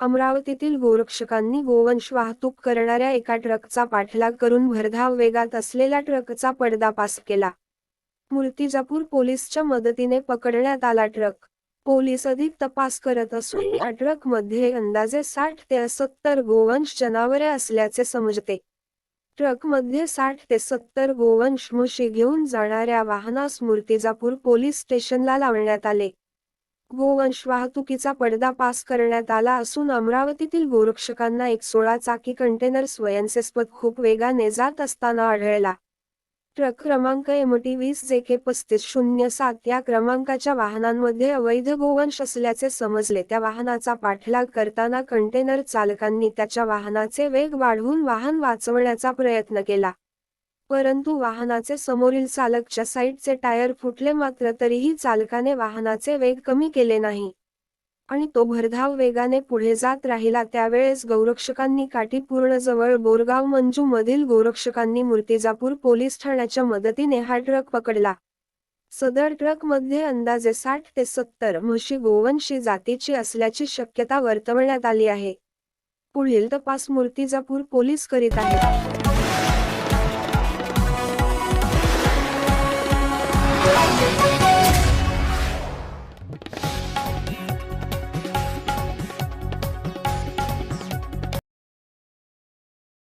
अमरावतीतील गोरक्षकांनी गोवंश वाहतूक करणाऱ्या एका ट्रकचा पाठलाग करून भरधाव वेगात असलेल्या ट्रकचा पडदापास केला. मूर्तिजापूर पोलीसच्या मदतीने पकडण्यात आला ट्रक. पोलीस अधिक तपास करत असून या ट्रकमध्ये अंदाजे साठ ते सत्तर गोवंश जनावरे असल्याचे समजते. ट्रकमध्ये साठ ते सत्तर गोवंश म्हशी घेऊन जाणाऱ्या वाहनास मूर्तिजापूर पोलीस स्टेशनला लावण्यात आले. गोवंश वाहतुकीचा पडदा पास करण्यात आला असून अमरावतीतील गोरक्षकांना एक सोळा चाकी कंटेनर स्वयंसेस्पद खूप वेगाने जात असताना आढळला. ट्रक क्रमांक एमटी वीस जे के पस्तीस शून्य सात या क्रमांकाच्या वाहनांमध्ये अवैध गोवंश असल्याचे समजले. त्या वाहनाचा पाठलाग करताना कंटेनर चालकांनी त्याच्या वाहनाचे वेग वाढवून वाहन वाचवण्याचा प्रयत्न केला. परंतु वाहनाचे समोरील चालकच्या साईडचे टायर फुटले मात्र तरीही चालकाने वाहनाचे वेग कमी केले नाही. आणि तो भरधाव वेगाने पुढे जात राहिला त्यावेळेस गौरक्षकांनी काठीपूर्ण जवळ बोरगाव मंजू मधील गोरक्षकांनी मूर्तिजापूर पोलीस ठाण्याच्या मदतीने हा ट्रक पकडला. सदर ट्रकमध्ये अंदाजे साठ ते सत्तर म्हशी गोवंशी जातीची असल्याची शक्यता वर्तवण्यात आली आहे. पुढील तपास मूर्तिजापूर पोलीस करीत आहेत.